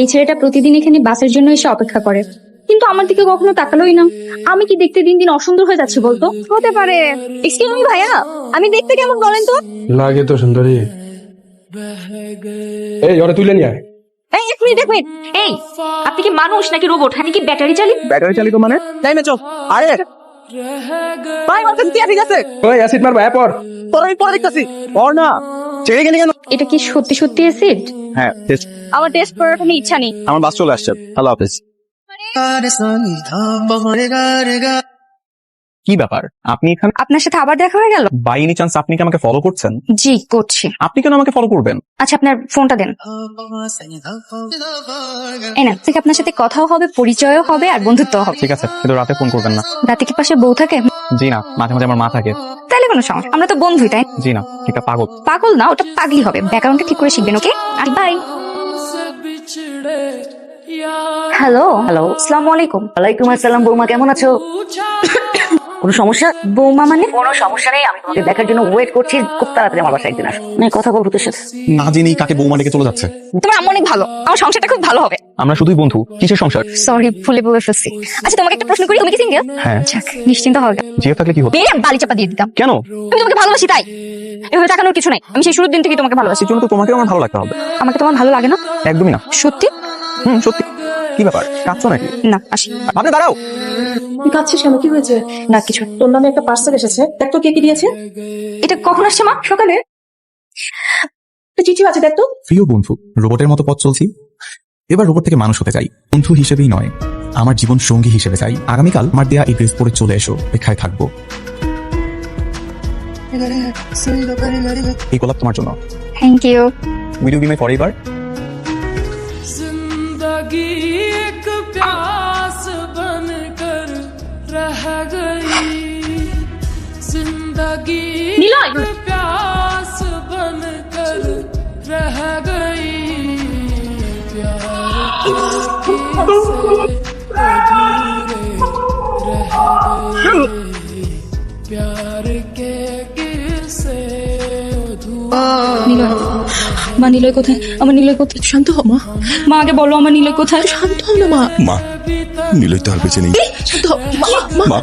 এই ছেলেটা প্রতিদিন এখানে বাসের জন্য এসে অপেক্ষা করে। কিন্তু আমার দিকে কখনো তাকালোই না। আমি কি দেখতে দিন দিন অসুন্দর হয়ে যাচ্ছে বলতো? হতে পারে। এক্সকিউজ মি ভাইয়া আমি দেখতে কেমন বলেন তো? লাগে তো সুন্দরী। এই ওরা তুলে নিয়ে এই এক মিনিট এক মিনিট। এই আপনি কি মানুষ নাকি রোবট? আপনি কি ব্যাটারি চালিত ব্যাটারি চালিত মানে? টাইমে চল। আরে। ভাই আমার কাছে ঠিক আছে? ওই অ্যাসিড মারবা হ্যাঁ পর। তোর আমি পরে দেখতাছি। পর না। ছেড়ে গেলি কেন এটা কি সত্যি সত্যি অ্যাসিড হ্যাঁ টেস্ট আমার টেস্ট করার কোনো ইচ্ছা নেই। আমার বাস চলে আসছে। আল্লাহ হাফেজ। কি ব্যাপার? আপনি এখানে আপনার সাথে আবার দেখা হয়ে গেল? বাই এনি চান্স আপনি কি আমাকে ফলো করছেন? জি করছি। আপনি কেন আমাকে ফলো করবেন? আচ্ছা আপনার ফোনটা দেন। এই না থেকে আপনার সাথে কথাও হবে পরিচয়ও হবে আর বন্ধুত্ব হবে। ঠিক আছে কিন্তু রাতে ফোন করবেন না। রাতে কি পাশে বউ থাকে? জি না মাঝে মাঝে আমার মা থাকে। কোনো সমস্যা। আমরা তো বন্ধুই তাই জি না এটা পাগল। পাগল না ওটা পাগলি হবে। ব্যাকগ্রাউন্ডটা ঠিক করে শিখবেন ওকে? আর বাই হ্যালো হ্যালো আসসালামু আলাইকুম। ওয়ালাইকুম আসসালাম বৌমা কেমন আছো? কোনো সমস্যা? বৌমা মানে? কোনো সমস্যা নেই আমি তোমাকে দেখার জন্য ওয়েট করছি খুব তাড়াতাড়ি আমার বাসায় একদিন আসো। মানে কথা বলব তোর সাথে। না জেনেই কাকে বৌমা ডেকে চলে যাচ্ছে। তোমার আম্মু অনেক ভালো আমার সংসারটা খুব ভালো হবে। আমরা শুধুই বন্ধু কিসের সংসার? সরি ভুলে বলে ফেলছি। আচ্ছা তোমাকে একটা প্রশ্ন করি তুমি কি সিঙ্গেল হ্যাঁ। যাক নিশ্চিন্ত হবে জিও থাকলে কি হতো? মেরে বালি চাপা দিয়ে দিতাম। কেন? আমি তোমাকে ভালোবাসি তাই। এভাবে তাকানোর কিছু নাই। আমি সেই শুরুর দিন থেকে তোমাকে ভালোবাসি। সেজন্য তো তোমাকে আমার ভালো লাগতে হবে। আমাকে তোমার ভালো লাগে না। একদমই না। সত্যি? হুম সত্যি। কি ব্যাপার? কাঁদছো নাকি? না আসি আপনি দাঁড়াও। কাঁদছিস কেন? কি হয়েছে? না কিছু তোর নামে একটা পার্সেল এসেছে? দেখ তো কে কি দিয়েছে। এটা কখন আসছে মা? সকালে? আছে দেখ তো। প্রিয় বন্ধু রোবটের মতো পথ চলছি। এবার রোবট থেকে মানুষ হতে চাই। বন্ধু হিসেবেই নয় আমার জীবন সঙ্গী হিসেবে চাই। আগামীকাল আমার দেয়া এই ড্রেস পরে চলে এসো অপেক্ষায় থাকব। এই গোলাপ তোমার জন্য। Thank you will you be my Niloy! एक प्यास बनकर रह गई प्यार के किस्से अधूरे रह गए प्यार के किस्से अधूरे নিলয় মা নিলয় কোথায় আমার নিলয় কোথায় শান্ত হ মা মা আগে বলো আমার নিলয় কোথায় শান্ত হ না মা মা নিলয় তো আর বেঁচে নেই শান্ত হ। মা, মা, মা,